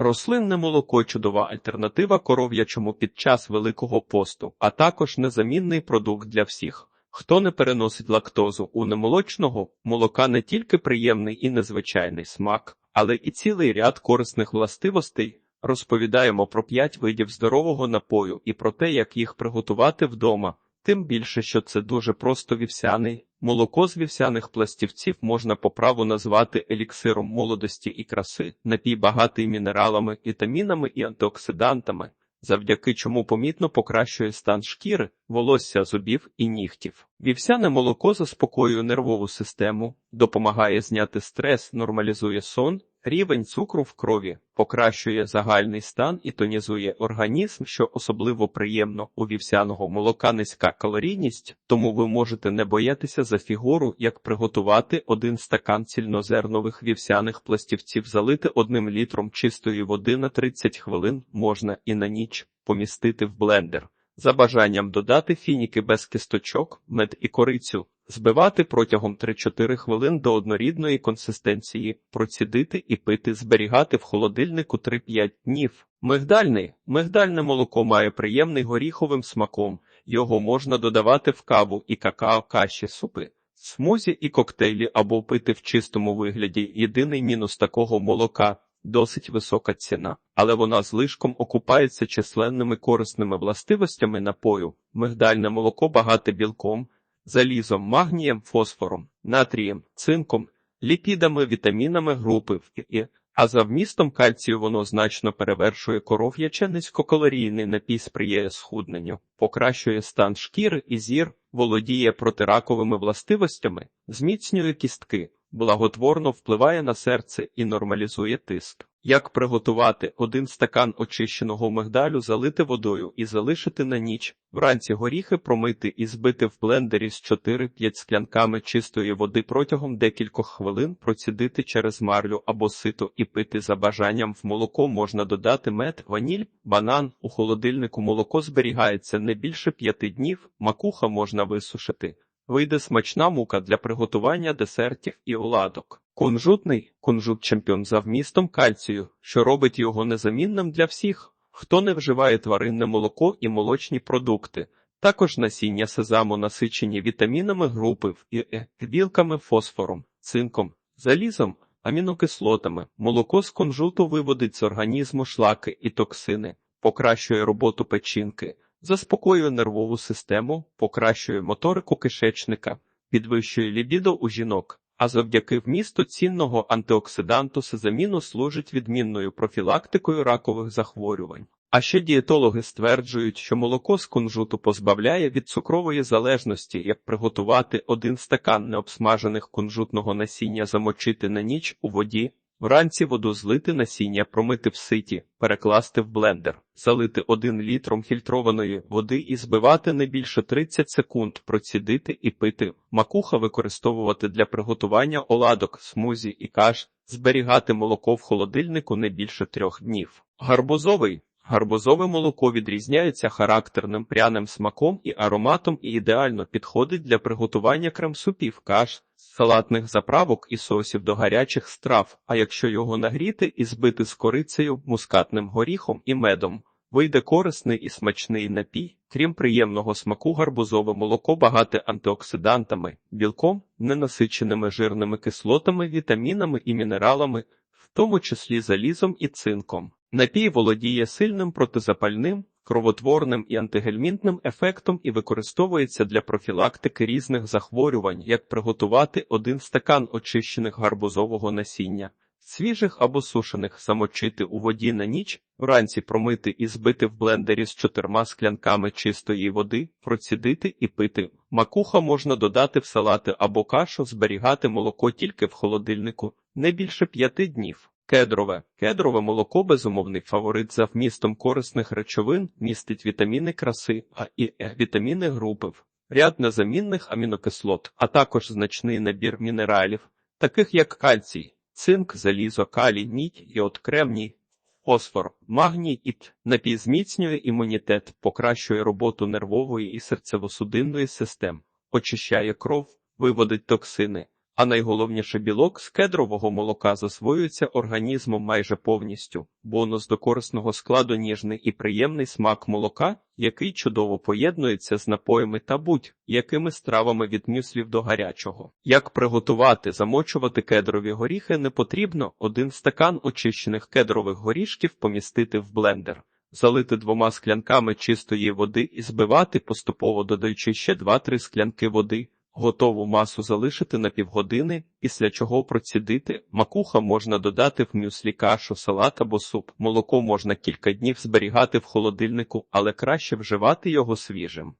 Рослинне молоко чудова альтернатива коров'ячому під час Великого посту, а також незамінний продукт для всіх. Хто не переносить лактозу у немолочного молока не тільки приємний і незвичайний смак, але і цілий ряд корисних властивостей. Розповідаємо про п'ять видів здорового напою і про те, як їх приготувати вдома. Тим більше, що це дуже просто вівсяний. Молоко з вівсяних пластівців можна по праву назвати еліксиром молодості і краси, напій багатий мінералами, вітамінами і антиоксидантами, завдяки чому помітно покращує стан шкіри, волосся, зубів і нігтів. Вівсяне молоко заспокоює нервову систему, допомагає зняти стрес, нормалізує сон, рівень цукру в крові, покращує загальний стан і тонізує організм, що особливо приємно у вівсяного молока низька калорійність, тому ви можете не боятися за фігуру, як приготувати один стакан цільнозернових вівсяних пластівців, залити одним літром чистої води на 30 хвилин можна і на ніч помістити в блендер. За бажанням додати фініки без кісточок, мед і корицю, збивати протягом 3-4 хвилин до однорідної консистенції, процідити і пити, зберігати в холодильнику 3-5 днів. Мигдальний мигдальне молоко має приємний горіховим смаком, його можна додавати в каву і какао каші супи. Смузі і коктейлі або пити в чистому вигляді єдиний мінус такого молока досить висока ціна, але вона злишком окупається численними корисними властивостями напою. Мигдальне молоко багате білком, залізом, магнієм, фосфором, натрієм, цинком, ліпідами, вітамінами групи І, а за вмістом кальцію воно значно перевершує коров'яче низькокалорійний напій сприяє схудненню, покращує стан шкіри і зір, володіє протираковими властивостями, зміцнює кістки благотворно впливає на серце і нормалізує тиск. Як приготувати один стакан очищеного мигдалю, залити водою і залишити на ніч, вранці горіхи промити і збити в блендері з 4-5 склянками чистої води протягом декількох хвилин, процідити через марлю або сито і пити за бажанням в молоко можна додати мед, ваніль, банан. У холодильнику молоко зберігається не більше 5 днів, макуха можна висушити. Вийде смачна мука для приготування десертів і оладок. Кунжутний кунжут чемпіон за вмістом кальцію, що робить його незамінним для всіх, хто не вживає тваринне молоко і молочні продукти. Також насіння сезаму насичені вітамінами групи і е, білками, фосфором, цинком, залізом, амінокислотами. Молоко з кунжуту виводить з організму шлаки і токсини, покращує роботу печінки заспокоює нервову систему, покращує моторику кишечника, підвищує лібідо у жінок, а завдяки вмісту цінного антиоксиданту сезаміну служить відмінною профілактикою ракових захворювань. А ще дієтологи стверджують, що молоко з кунжуту позбавляє від цукрової залежності, як приготувати один стакан необсмажених кунжутного насіння замочити на ніч у воді, Вранці воду злити насіння, промити в ситі, перекласти в блендер, залити один літром фільтрованої води і збивати не більше 30 секунд, процідити і пити. Макуха використовувати для приготування оладок, смузі і каш, зберігати молоко в холодильнику не більше трьох днів. Гарбузовий Гарбузове молоко відрізняється характерним пряним смаком і ароматом і ідеально підходить для приготування крем-супів, каш, салатних заправок і сосів до гарячих страв, а якщо його нагріти і збити з корицею, мускатним горіхом і медом, вийде корисний і смачний напій, крім приємного смаку, гарбузове молоко багате антиоксидантами, білком, ненасиченими жирними кислотами, вітамінами і мінералами, в тому числі залізом і цинком. Напій володіє сильним протизапальним, кровотворним і антигельмінтним ефектом і використовується для профілактики різних захворювань, як приготувати один стакан очищених гарбузового насіння, свіжих або сушених замочити у воді на ніч, вранці промити і збити в блендері з чотирма склянками чистої води, процідити і пити. Макуха можна додати в салати або кашу, зберігати молоко тільки в холодильнику не більше п'яти днів. Кедрове. Кедрове молоко безумовний фаворит за вмістом корисних речовин, містить вітаміни краси, а і е, вітаміни групи, ряд незамінних амінокислот, а також значний набір мінералів, таких як кальцій, цинк, залізо, калій, мідь, йод, кремній, фосфор, магній і напій зміцнює імунітет, покращує роботу нервової і серцево-судинної систем, очищає кров, виводить токсини А найголовніше білок з кедрового молока засвоюється організмом майже повністю. Бонус до корисного складу ніжний і приємний смак молока, який чудово поєднується з напоями та будь-якими стравами від мюслів до гарячого. Як приготувати, замочувати кедрові горіхи не потрібно. Один стакан очищених кедрових горішків помістити в блендер. Залити двома склянками чистої води і збивати, поступово додаючи ще 2-3 склянки води. Готову масу залишити на півгодини, після чого процідити. Макуха можна додати в мюслі кашу, салат або суп. Молоко можна кілька днів зберігати в холодильнику, але краще вживати його свіжим.